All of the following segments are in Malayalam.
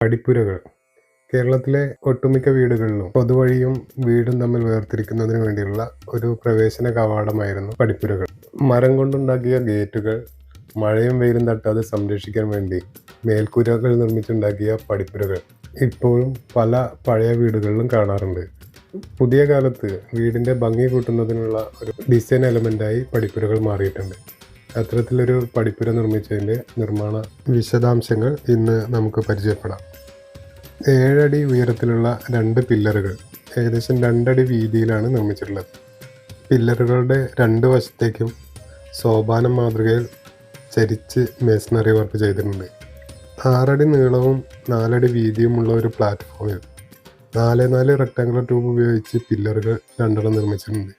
പടിപ്പുരകൾ. കേരളത്തിലെ ഒട്ടുമിക്ക വീടുകളിലും പൊതുവഴിയും വീടും തമ്മിൽ വേർതിരിക്കുന്നതിന് വേണ്ടിയുള്ള ഒരു പ്രവേശന കവാടമായിരുന്നു പടിപ്പുരകൾ. മരം കൊണ്ടുണ്ടാക്കിയ ഗേറ്റുകൾ മഴയും വെയിലും തട്ടാതെ സംരക്ഷിക്കാൻ വേണ്ടി മേൽക്കൂരകൾ നിർമ്മിച്ചുണ്ടാക്കിയ പടിപ്പുരകൾ ഇപ്പോഴും പല പഴയ വീടുകളിലും കാണാറുണ്ട്. പുതിയ കാലത്ത് വീടിന്റെ ഭംഗി കൂട്ടുന്നതിനുള്ള ഒരു ഡിസൈൻ എലമെന്റായി പടിപ്പുരകൾ മാറിയിട്ടുണ്ട്. അത്തരത്തിലൊരു പഠിപ്പുര നിർമ്മിച്ചതിന്റെ നിർമ്മാണ വിശദാംശങ്ങൾ ഇന്ന് നമുക്ക് പരിചയപ്പെടാം. ഏഴടി ഉയരത്തിലുള്ള രണ്ട് പില്ലറുകൾ ഏകദേശം രണ്ടടി വീതിയിലാണ് നിർമ്മിച്ചിട്ടുള്ളത്. പില്ലറുകളുടെ രണ്ട് വശത്തേക്കും സോപാനം മാതൃകയിൽ ചരിച്ച് മേസണറി വർക്ക് ചെയ്തിട്ടുണ്ട്. ആറടി നീളവും നാലടി വീതിയുമുള്ള ഒരു പ്ലാറ്റ്ഫോമിൽ നാല് നാല് റെക്ടാങ്കുലർ ട്യൂബ് ഉപയോഗിച്ച് പില്ലറുകൾ രണ്ടെണ്ണം നിർമ്മിച്ചിട്ടുണ്ട്.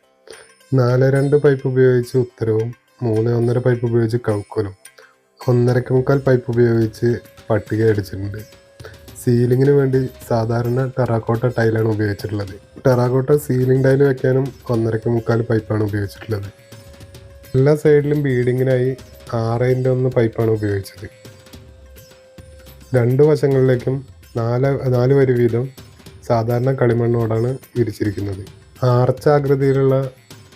നാല് രണ്ട് പൈപ്പ് ഉപയോഗിച്ച് ഉത്തരവും മൂന്ന് ഒന്നര പൈപ്പ് ഉപയോഗിച്ച് കൗക്കലും ഒന്നരക്ക് മുക്കാൽ പൈപ്പ് ഉപയോഗിച്ച് പട്ടിക അടിച്ചിട്ടുണ്ട്. സീലിങ്ങിന് വേണ്ടി സാധാരണ ടെറാക്കോട്ട ടൈലാണ് ഉപയോഗിച്ചിട്ടുള്ളത്. ടെറാക്കോട്ട സീലിംഗ് ടൈൽ വെക്കാനും ഒന്നരക്ക് മുക്കാൽ പൈപ്പാണ് ഉപയോഗിച്ചിട്ടുള്ളത്. എല്ലാ സൈഡിലും ബീഡിങ്ങിനായി ആറ് ഇന്റു ഒന്ന് പൈപ്പാണ് ഉപയോഗിച്ചത്. രണ്ട് വശങ്ങളിലേക്കും നാല് നാല് വരി വീതം സാധാരണ കളിമണ്ണോടാണ് വിരിച്ചിരിക്കുന്നത്. ആർച്ചാകൃതിയിലുള്ള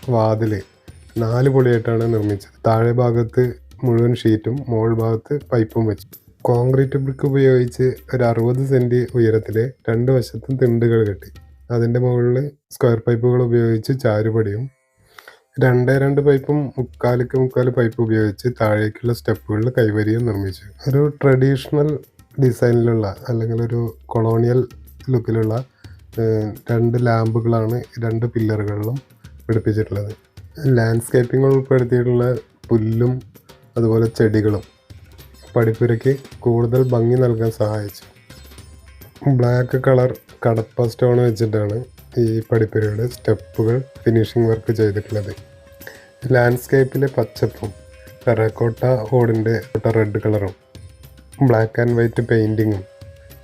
വാതിൽ നാല് പൊളിയായിട്ടാണ് നിർമ്മിച്ചത്. താഴെ ഭാഗത്ത് മുഴുവൻ ഷീറ്റും മോൾ ഭാഗത്ത് പൈപ്പും വെച്ചു. കോൺക്രീറ്റ് ബ്രിക്ക് ഉപയോഗിച്ച് ഒരു അറുപത് സെന്റ് ഉയരത്തിൽ രണ്ട് വശത്തും തിണ്ടുകൾ കെട്ടി. അതിന്റെ മുകളിൽ സ്ക്വയർ പൈപ്പുകൾ ഉപയോഗിച്ച് ചാരുപടിയും രണ്ട് രണ്ട് പൈപ്പും മുക്കാലിക്ക് മുക്കാൽ പൈപ്പ് ഉപയോഗിച്ച് താഴേക്കുള്ള സ്റ്റെപ്പുകളിൽ കൈവരിയും നിർമ്മിച്ചു. ഒരു ട്രഡീഷണൽ ഡിസൈനിലുള്ള അല്ലെങ്കിൽ ഒരു കൊളോണിയൽ ലുക്കിലുള്ള രണ്ട് ലാമ്പുകളാണ് രണ്ട് പില്ലറുകളിലും പിടിപ്പിച്ചിട്ടുള്ളത്. ലാൻഡ്സ്കേപ്പിംഗ് ഉൾപ്പെടുത്തിയിട്ടുള്ള പുല്ലും അതുപോലെ ചെടികളും പടിപ്പുരയ്ക്ക് കൂടുതൽ ഭംഗി നൽകാൻ സഹായിച്ചു. ബ്ലാക്ക് കളർ കടപ്പ സ്റ്റോൺ വെച്ചിട്ടാണ് ഈ പടിപ്പുരയുടെ സ്റ്റെപ്പുകൾ ഫിനിഷിംഗ് വർക്ക് ചെയ്തിട്ടുള്ളത്. ലാൻഡ്സ്കേപ്പിലെ പച്ചപ്പും ടെറക്കോട്ട ഓടിന്റെ റെഡ് കളറും ബ്ലാക്ക് ആൻഡ് വൈറ്റ് പെയിന്റിങ്ങും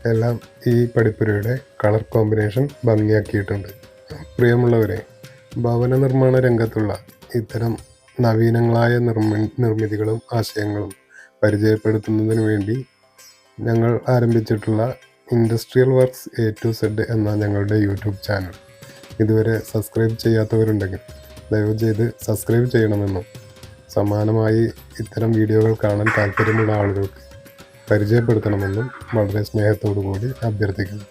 എല്ലാം ഈ പടിപ്പുരയുടെ കളർ കോമ്പിനേഷൻ ഭംഗിയാക്കിയിട്ടുണ്ട്. പ്രിയമുള്ളവരെ ഭവന നിർമ്മാണ രംഗത്തുള്ള ഇത്തരം നവീനങ്ങളായ നിർമ്മി നിർമ്മിതികളും ആശയങ്ങളും പരിചയപ്പെടുത്തുന്നതിന് വേണ്ടി ഞങ്ങൾ ആരംഭിച്ചിട്ടുള്ള industrial works A to Z എന്ന ഞങ്ങളുടെ യൂട്യൂബ് ചാനൽ. ഇതുവരെ സബ്സ്ക്രൈബ് ചെയ്യാത്തവരുണ്ടെങ്കിൽ ദയവ് ചെയ്ത് സബ്സ്ക്രൈബ് ചെയ്യണമെന്നും സമാനമായി ഇത്തരം വീഡിയോകൾ കാണാൻ താല്പര്യമുള്ള ആളുകൾക്ക് പരിചയപ്പെടുത്തണമെന്നും വളരെ സ്നേഹത്തോടു കൂടി അഭ്യർത്ഥിക്കുന്നു.